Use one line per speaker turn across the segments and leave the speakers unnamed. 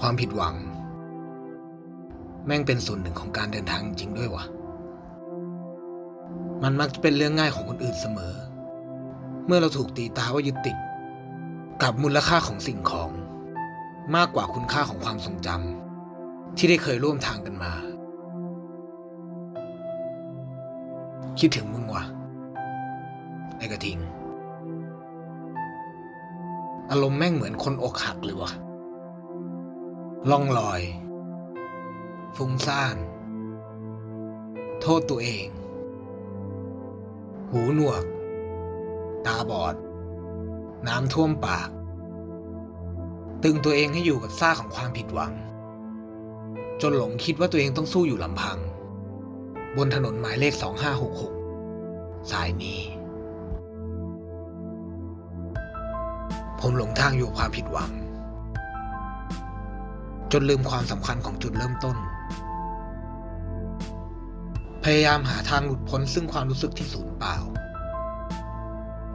ความผิดหวัง แม่งเป็นส่วนหนึ่งของการเดินทางจริงด้วยวะมันมักจะเป็นเรื่องง่ายของคนอื่นเสมอ เมื่อเราถูกตีตาว่ายึดติดกับมูลค่าของสิ่งของ มากกว่าคุณค่าของความทรงจำที่ได้เคยร่วมทางกันมา คิดถึงมึงวะไอ้กระทิง อารมณ์แม่งเหมือนคนอกหักเลยวะ ล่องลอย ฟุ้งซ่าน โทษตัวเอง หูหนวก ตาบอด น้ำท่วมปาก ตึงตัวเองให้อยู่กับซ่ากของความผิดหวัง จนหลงคิดว่าตัวเองต้องสู้อยู่ลำพัง บนถนนหมายเลข 2566 สายนี้ ผมหลงทางอยู่กับความผิดหวัง จนลืมความสำคัญของจุดเริ่มต้น พยายามหาทางหลุดพ้นซึ่งความรู้สึกที่สูญเปล่า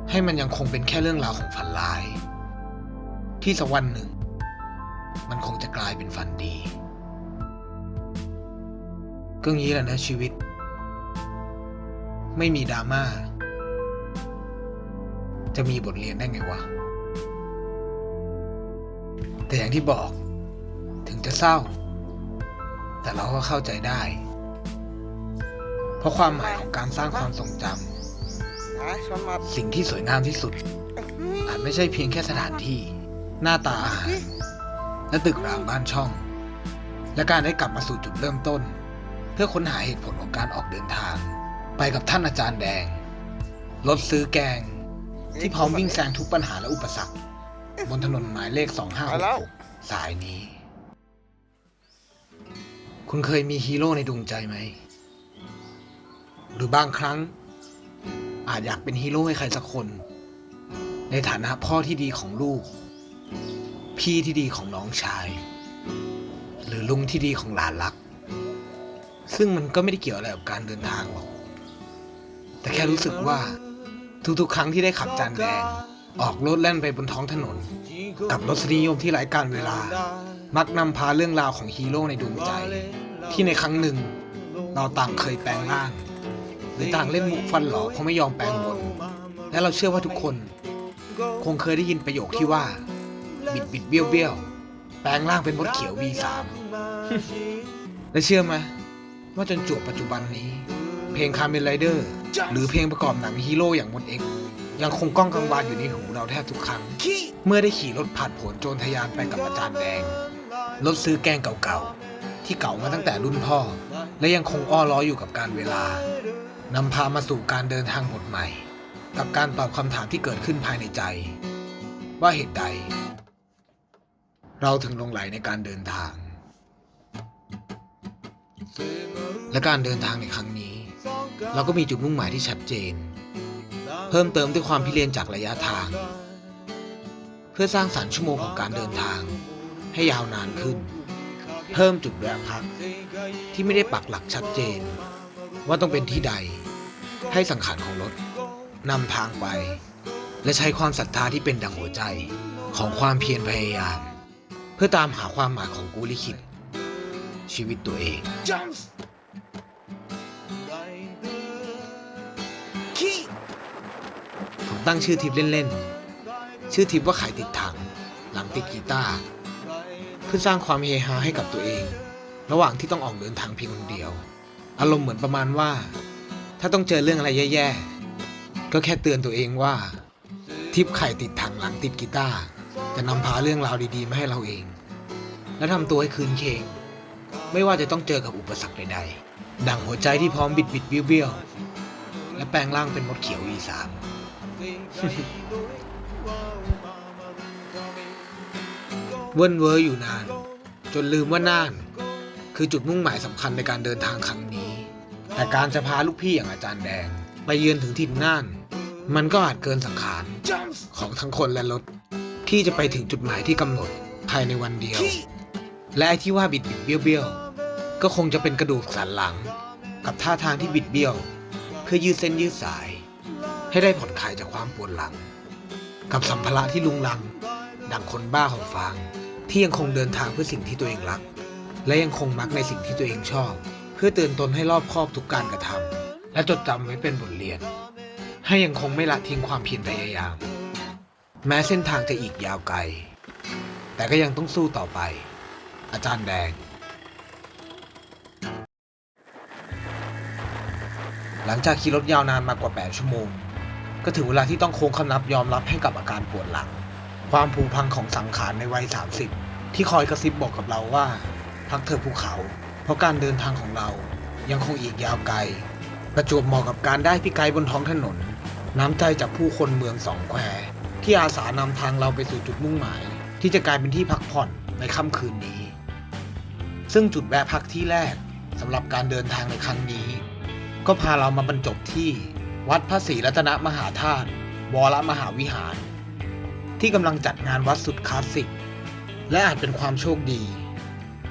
ให้มันยังคงเป็นแค่เรื่องราวของฝันร้าย ที่สักวันหนึ่ง มันคงจะกลายเป็นฝันดีก็งี้แหละนะชีวิต ไม่มีดราม่า จะมีบทเรียนได้ไงวะ แต่อย่างที่บอก งจะเศร้า แต่เราก็เข้าใจได้ เพราะความหมายของการสร้างความทรงจ
Ah, selamat. ำ
สิ่งที่สวยงามที่สุด อาจไม่ใช่เพียงแค่สถานที่ หน้าตาอาหารและตึกรามบ้านช่อง และการได้กลับมาสู่จุดเริ่มต้น เพื่อค้นหาเหตุผลของการออกเดินทาง ไปกับท่านอาจารย์แดงรถซื้อแกง ที่พร้อมวิ่งแซงทุกปัญหาและอุปสรรค บนถนนหมายเลข 2566สายนี้ คุณเคยมีฮีโร่ในดวงใจไหม หรือบางครั้ง อาจอยากเป็นฮีโร่ให้ใครสักคน ในฐานะพ่อที่ดีของลูก พี่ที่ดีของน้องชาย หรือลุงที่ดีของหลานรัก ซึ่งมันก็ไม่ได้เกี่ยวอะไรกับการเดินทางหรอก แต่แค่รู้สึกว่าทุกๆ ครั้งที่ได้ขับจานแดง ออกรถแล่นไปบนท้องถนน กับรสนิยมที่ไร้การเวลา มักนำพาเรื่องราวของฮีโร่ในดวงใจ ที่ในครั้งหนึ่ง เราต่างเคยแปลงร่าง หรือต่างเล่นมุกฟันหลอกเพราะไม่ยอมแปลงบน และเราเชื่อว่าทุกคน คงเคยได้ยินประโยคที่ว่า บิดบิดเบี้ยวเบี้ยวแปลงร่างเป็นมดเขียว V3 และเชื่อไหมว่าจนจวบปัจจุบันนี้ เพลงคาร์เมนไรเดอร์หรือเพลงประกอบหนังฮีโร่อย่างมดเอกยังคงก้องกังวานอยู่ในหูเราแทบทุกครั้ง เมื่อได้ขี่รถผ่านผลโจรทะยานไปกับอาจารย์แดง รถซื้อแกงเก่าๆ ที่เก่ามาตั้งแต่รุ่นพ่อ และยังคงอ้อล้ออยู่กับการเวลานำพามาสู่การเดินทางบทใหม่ กับการตอบคำถามที่เกิดขึ้นภายในใจ ว่าเหตุใด เราถึงลงไหลในการเดินทาง และการเดินทางในครั้งนี้ เราก็มีจุดมุ่งหมายที่ชัดเจน เพิ่มเติมด้วยความพิเรนจากระยะทาง เพื่อสร้างสรรค์ชั่วโมงของการเดินทาง ให้ยาวนานขึ้น เพิ่มจุดแวะพักที่ไม่ได้ปักหลักชัดเจน ว่าต้องเป็นที่ใด ให้สังขารของรถนำทางไป และใช้ความศรัทธาที่เป็นดังหัวใจของความเพียรพยายาม เพื่อตามหาความหมายของกูลิขิตชีวิตตัวเองผมตั้งชื่อทริปเล่นๆ ชื่อทริปว่าขายติดถัง หลังติดกีตาร์ เพื่อสร้างความเฮฮาให้กับตัวเอง ระหว่างที่ต้องออกเดินทางเพียงคนเดียว อารมณ์เหมือนประมาณว่า ถ้าต้องเจอเรื่องอะไรแย่ๆ ก็แค่เตือนตัวเองว่า ทิปไข่ติดถังหลังติดกีตาร์จะนำพาเรื่องราวดีๆมาให้เราเอง และทำตัวให้คืนเคงไม่ว่าจะต้องเจอกับอุปสรรคใดๆ ดั่งหัวใจที่พร้อมบิดบิดๆเบี้ยวเวๆและแปลงร่างเป็นมดเขียว V3 เว้นเวออยู่นาน จนลืมว่าน่าน คือจุดมุ่งหมายสำคัญในการเดินทางครั้งนี้ แต่การจะพาลูกพี่อย่างอาจารย์แดง ไปเยือนถึงถิ่นน่าน มันก็อาจเกินสังขารของทั้งคนและรถ ที่จะไปถึงจุดหมายที่กำหนดภายในวันเดียว และไอ้ที่ว่าบิดบิดเบี้ยวเบี้ยวก็คงจะเป็นกระดูกสันหลัง กับท่าทางที่บิดเบี้ยว เพื่อยืดเส้นยืดสาย ให้ได้ผ่อนคลายจากความปวดหลัง กับสัมภาระที่ลุงลัง ดังคนบ้าของฟาง ที่ยังคงเดินทางเพื่อสิ่งที่ตัวเองรัก และยังคงมักในสิ่งที่ตัวเองชอบ เพื่อเตือนตนให้รอบคอบทุกการกระทำและจดจำไว้เป็นบทเรียน ให้ยังคงไม่ละทิ้งความเพียรพยายาม แม้เส้นทางจะอีกยาวไกล แต่ก็ยังต้องสู้ต่อไป อาจารย์แดง หลังจากขี่รถยาวนานมากกว่า 8 ชั่วโมง ก็ถึงเวลาที่ต้องโค้งคำนับยอมรับให้กับอาการปวดหลัง ความผุพังของสังขารในวัย 30 ที่คอยกระซิบบอกกับเราว่า พักเถอะภูเขา เพราะการเดินทางของเรายังคงอีกยาวไกล ประจวบเหมาะกับการได้พี่ไกด์บนท้องถนน น้ำใจจากผู้คนเมืองสองแควที่อาสานำทางเราไปสู่จุดมุ่งหมาย ที่จะกลายเป็นที่พักผ่อนในค่ำคืนนี้ ซึ่งจุดแวะพักที่แรกสำหรับการเดินทางในครั้งนี้ ก็พาเรามาบรรจบที่ วัดพระศรีรัตนมหาธาตุวรมหาวิหาร ที่กำลังจัดงานวัดสุดคลาสสิก และอาจเป็นความโชคดี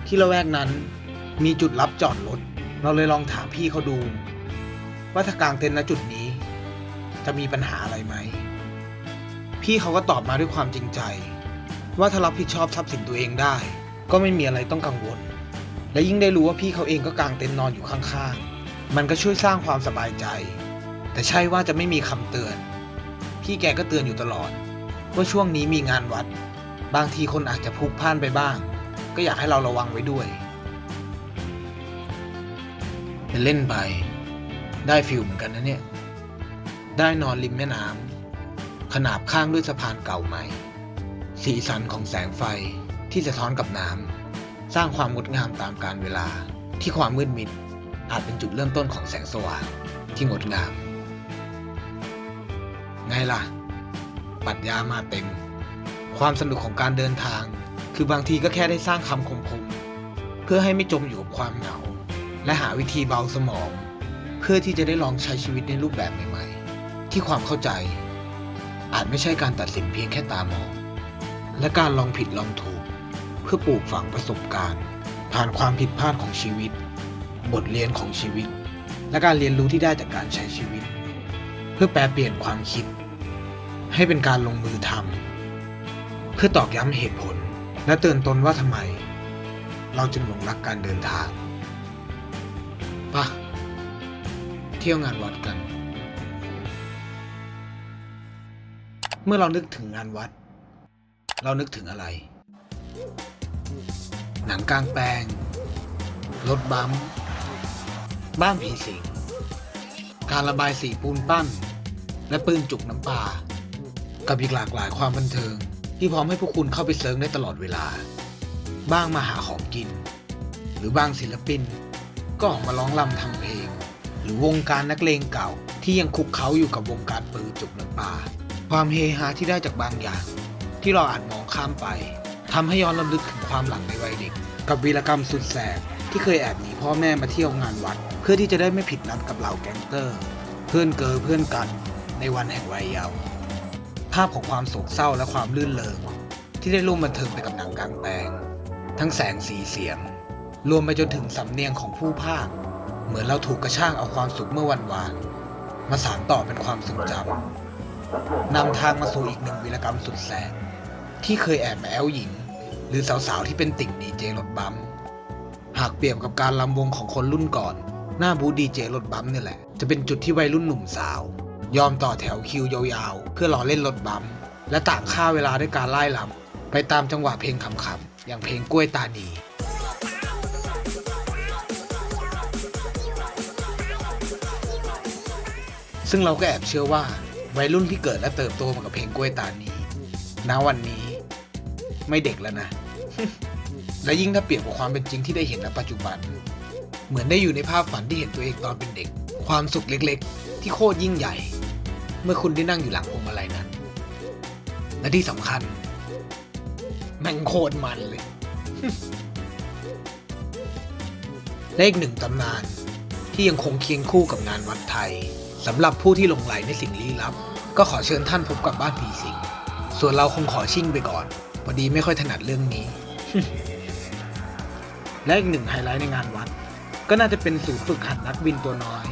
ที่ละแวกนั้นมีจุดรับจอดรถ เราเลยลองถามพี่เขาดู ว่าถ้ากางเต็นท์ณจุดนี้ จะมีปัญหาอะไรไหม พี่เขาก็ตอบมาด้วยความจริงใจ ว่าถ้ารับผิดชอบทรัพย์สินตัวเองได้ ก็ไม่มีอะไรต้องกังวล และยิ่งได้รู้ว่าพี่เขาเองก็กางเต็นท์นอนอยู่ข้างๆ มันก็ช่วยสร้างความสบายใจ แต่ใช่ว่าจะไม่มีคำเตือน พี่แกก็เตือนอยู่ตลอด ว่าช่วงนี้มีงานวัด บางทีคนอาจจะพลุกพล่านไปบ้าง ก็อยากให้เราระวังไว้ด้วยเป็นเล่นไป ได้ฟิลเหมือนกันนะเนี่ย ได้นอนริมแม่น้ำขนาบข้างด้วยสะพานเก่าใหม่ สีสันของแสงไฟที่สะท้อนกับน้ำสร้างความงดงามตามกาลเวลาที่ความมืดมิดอาจเป็นจุดเริ่มต้นของแสงสว่างที่งดงาม ไงล่ะ ปรัดยามาเต็ม ความสนุกของการเดินทาง คือบางทีก็แค่ได้สร้างคำคมๆ เพื่อให้ไม่จมอยู่กับความเหงา และหาวิธีเบาสมอง เพื่อที่จะได้ลองใช้ชีวิตในรูปแบบใหม่ ๆ ที่ความเข้าใจ อาจไม่ใช่การตัดสินเพียงแค่ตามองและการลองผิดลองถูก เพื่อปลูกฝังประสบการณ์ ผ่านความผิดพลาดของชีวิต บทเรียนของชีวิต และการเรียนรู้ที่ได้จากการใช้ชีวิต เพื่อแปลเปลี่ยนความคิด ให้เป็นการลงมือทำเพื่อตอกย้ำเหตุผล และเตือนตนว่าทำไม เราจึงหลงรักการเดินทางปะเที่ยวงานวัดกัน เมื่อเรานึกถึงงานวัด เรานึกถึงอะไร หนังกลางแปลง รถบัมบ้านผีสิง การระบายสีปูนปั้น และปืนจุกน้ำปลา กับอีกหลากหลายความบันเทิง ที่พร้อมให้พวกคุณเข้าไปเซิร์งได้ตลอดเวลา บ้างมาหาของกิน หรือบางศิลปิน ก็ออกมาร้องรำทำเพลง หรือวงการนักเลงเก่าที่ยังคุกเขาอยู่กับวงการปืนจุกน้ำปลาความเฮฮาที่ได้จากบางอย่าง ที่เราอาจมองข้ามไปทำให้ย้อนรำลึกถึงความหลังในวัยเด็ก กับวีรกรรมสุดแสบที่เคยแอบหนีพ่อแม่มาเที่ยวงานวัด เพื่อที่จะได้ไม่ผิดนัดกับเหล่าแก๊งเตอร์ เพื่อนเกอเพื่อนกันในวันแห่งวัยเยาว์ ภาพของความโศกเศร้าและความลื่นเลงที่ได้ร่วมบันเทิงไปกับหนังกลางแปลง ทั้งแสงสีเสียง รวมไปจนถึงสำเนียงของผู้พากเหมือนเราถูกกระชากเอาความสุขเมื่อวันวาน มาสานต่อเป็นความทรงจำนำทางมาสู่อีกหนึ่งวีรกรรมสุดแสบที่เคยแอบมาแอลหญิง หรือสาวๆที่เป็นติ่งดีเจรถบัมหากเปรียบกับการลำวงของคนรุ่นก่อน หน้าบูดีเจรถบัมเนี่ยแหละ จะเป็นจุดที่วัยรุ่นหนุ่มสาว ยอมต่อแถวคิวยาวๆ เพื่อรอเล่นรถบัมป์และต่างฆ่าเวลาด้วยการไล่ลำไปตามจังหวะเพลงขำๆ อย่างเพลงกล้วยตานีซึ่งเราก็แอบเชื่อว่าวัยรุ่นที่เกิดและเติบโตมากับเพลงกล้วยตานีณวันนี้ ไม่เด็กแล้วนะ และยิ่งถ้าเปรียบกับความเป็นจริงที่ได้เห็นณปัจจุบัน เหมือนได้อยู่ในภาพฝันที่เห็นตัวเองตอนเป็นเด็ก ความสุขเล็กๆ ที่โคตรยิ่งใหญ่ เมื่อคุณได้นั่งอยู่หลังพวงมาลัยนั้น และที่สำคัญแม่งโคตรมันเลยและอีกหนึ่งตำนานที่ยังคงเคียงคู่กับงานวัดไทยสำหรับผู้ที่หลงไหลในสิ่งลี้ลับ ก็ขอเชิญท่านพบกับบ้านผีสิงส่วนเราคงขอชิ่งไปก่อนพอดีไม่ค่อยถนัดเรื่องนี้ และอีกหนึ่งไฮไลท์ในงานวัด ก็น่าจะเป็นศูนย์ฝึกหัดนักบินตัวน้อย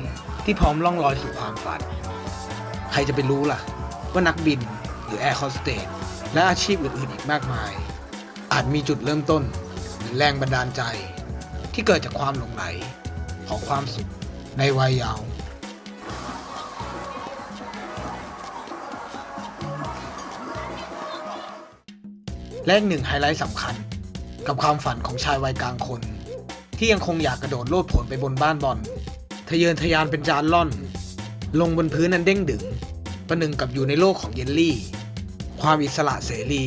ที่พร้อมล่องลอยสู่ความฝัน ใครจะไปรู้ล่ะ ว่านักบินหรือแอร์โฮสเตสและอาชีพอื่นๆอีกมากมาย อาจมีจุดเริ่มต้นหรือแรงบันดาลใจ ที่เกิดจากความหลงไหลของความสุขในวัยเยาว์และอีกหนึ่งไฮไลท์สำคัญ กับความฝันของชายวัยกลางคน ที่ยังคงอยากกระโดดโลดโผนไปบนบ้านบอลทะเยอทะยานเป็นจานล่อน ลงบนพื้นนั้นเด้งดึง ประหนึ่งกับอยู่ในโลกของเยลลี่ ความอิสระเสรี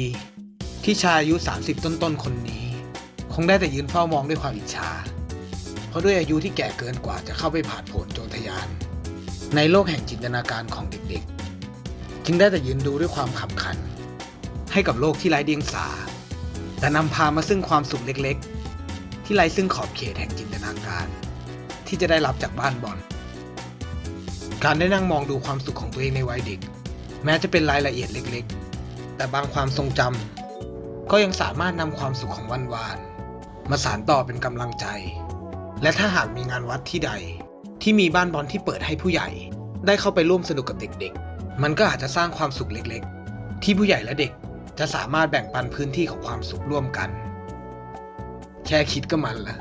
ที่ชายอายุ 30 ต้นๆ คนนี้ คงได้แต่ยืนเฝ้ามองด้วยความอิจฉา เพราะด้วยอายุที่แก่เกินกว่าจะเข้าไปผ่านผลโจรทยาน ในโลกแห่งจินตนาการของเด็กๆ จึงได้แต่ยืนดูด้วยความขำขัน ให้กับโลกที่ไร้เดียงสา แต่นำพามาซึ่งความสุขเล็กๆ ที่ไร้ซึ่งขอบเขตแห่งจินตนาการ ที่จะได้รับจากบ้านบอล การได้นั่งมองดูความสุขของตัวเองในวัยเด็ก แม้จะเป็นรายละเอียดเล็กๆ แต่บางความทรงจำก็ยังสามารถนำความสุขของวันวานๆมาสานต่อเป็นกำลังใจ และถ้าหากมีงานวัดที่ใด ที่มีบ้านบอลที่เปิดให้ผู้ใหญ่ ได้เข้าไปร่วมสนุกกับเด็กๆ มันก็อาจจะสร้างความสุขเล็กๆ ที่ผู้ใหญ่และเด็กจะสามารถแบ่งปันพื้นที่ของความสุขร่วมกัน แค่คิดก็มันละ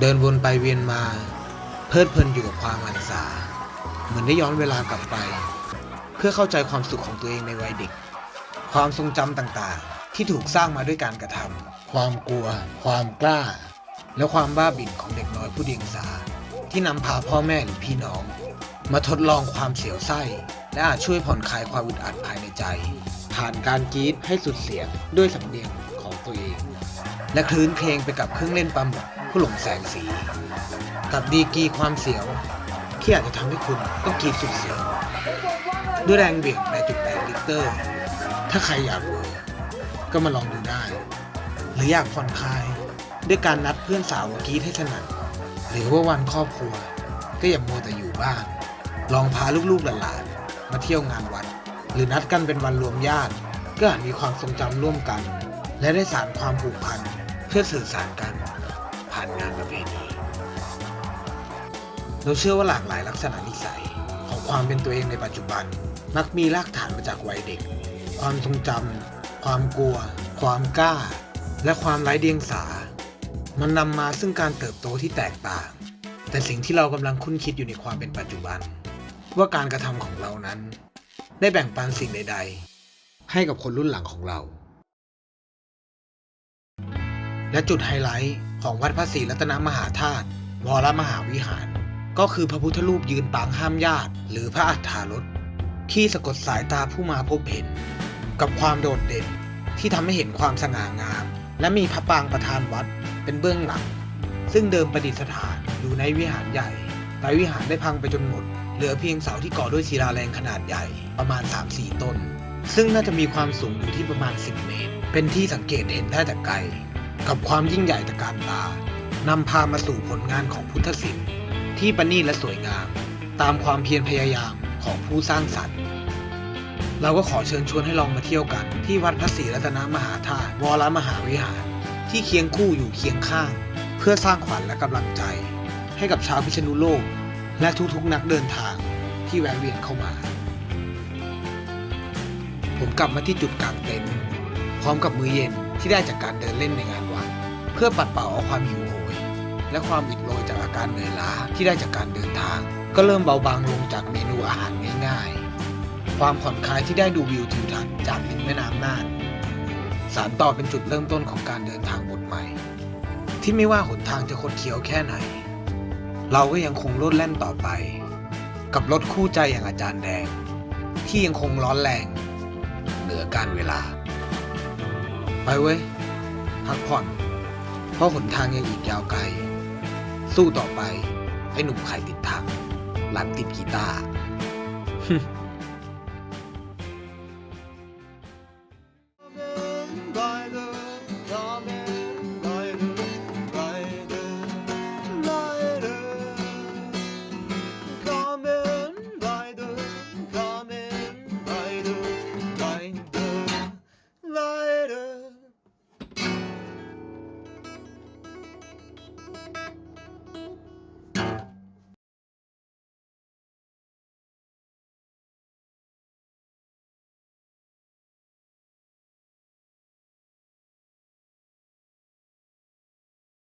เดินวนไปเวียนมา เพลิดเพลินอยู่กับความมันสา เหมือนได้ย้อนเวลากลับไป เพื่อเข้าใจความสุขของตัวเองในวัยเด็ก ความทรงจำต่างๆ ที่ถูกสร้างมาด้วยการกระทำความกลัว ความกล้า และความบ้าบิ่นของเด็กน้อยผู้เดียงสา ที่นำพาพ่อแม่หรือพี่น้อง มาทดลองความเสียวไส้ และอาจช่วยผ่อนคลายความอึดอัดภายในใจ ผ่านการกรีดให้สุดเสียงด้วยสำเนียงของตัวเอง และคลื่นเพลงไปกับเครื่องเล่นปลาหมึก ผู้หลงแสงสี กับดีกีความเสียว ที่อาจจะทำให้คุณต้องกรีดสุดเสียงด้วยแรงเบี่ยง 8.8 ลิตร ถ้าใครอยากเวอร์ก็มาลองดูได้ หรืออยากผ่อนคลาย ด้วยการนัดเพื่อนสาวกรีดให้ถนัดหรือว่าวันครอบครัว ก็อย่ามัวแต่อยู่บ้าน ลองพาลูกๆหลานๆมาเที่ยวงานวัด หรือนัดกันเป็นวันรวมญาติ ก็อาจมีความทรงจำร่วมกัน และได้สานความผูกพันเพื่อสื่อสารกัน ผ่านงานประเพณีเราเชื่อว่าหลากหลายลักษณะนิสัยของความเป็นตัวเองในปัจจุบัน มักมีรากฐานมาจากวัยเด็ก ความทรงจำความกลัว ความกล้า และความไร้เดียงสา มันนำมาซึ่งการเติบโตที่แตกต่าง แต่สิ่งที่เรากำลังคุ้นคิดอยู่ในความเป็นปัจจุบัน ว่าการกระทำของเรานั้น ได้แบ่งปันสิ่งใด ๆ ให้กับคนรุ่นหลังของเรา และจุดไฮไลท์ ของวัดพระศรีรัตนมหาธาตุวรมหาวิหาร ก็คือพระพุทธรูปยืนปางห้ามญาติ หรือพระอัฏฐารถที่สะกดสายตาผู้มาพบเห็น กับความโดดเด่นที่ทำให้เห็นความสง่างาม และมีพระปางประธานวัดเป็นเบื้องหลัง ซึ่งเดิมประดิษฐานอยู่ในวิหารใหญ่แต่วิหารได้พังไปจนหมด เหลือเพียงเสาที่ก่อด้วยศิลาแรงขนาดใหญ่ประมาณ 3-4 ต้น ซึ่งน่าจะมีความสูงอยู่ที่ประมาณ 10 เมตร เป็นที่สังเกตเห็นได้แต่ไกล กับความยิ่งใหญ่ตะการตานำพามาสู่ผลงานของพุทธศิลป์ที่ประณีตและสวยงาม ตามความเพียรพยายามของผู้สร้างสรรค์ เราก็ขอเชิญชวนให้ลองมาเที่ยวกัน ที่วัดพระศรีรัตนมหาธาตุวรมหาวิหาร ที่เคียงคู่อยู่เคียงข้าง เพื่อสร้างขวัญและกำลังใจ ให้กับชาวพิษณุโลก และทุกๆนักเดินทางที่แวะเวียนเข้ามา ผมกลับมาที่จุดกลางเต็นท์พร้อมกับมือเย็นที่ได้จากการเดินเล่นในงาน เพื่อปัดเป่าเอาความหิวโหย และความอิดโรยจากอาการเหนื่อยล้าที่ได้จากการเดินทาง ก็เริ่มเบาบางลงจากเมนูอาหารง่ายๆ ความผ่อนคลายที่ได้ดูวิวทิวทัศน์จากริมแม่น้ำน่านสารต่อเป็นจุดเริ่มต้นของการเดินทางบทใหม่ ที่ไม่ว่าหนทางจะคดเคี้ยวแค่ไหน เราก็ยังคงโลดแล่นต่อไป กับรถคู่ใจอย่างอาจารย์แดง ที่ยังคงร้อนแรง เหนือการเวลา ไปเว้ยพักผ่อน เพราะหนทางยังอีกยาวไกล สู้ต่อไป ไอ้หนุ่มไข่ติดทางหลังติดกีตาร์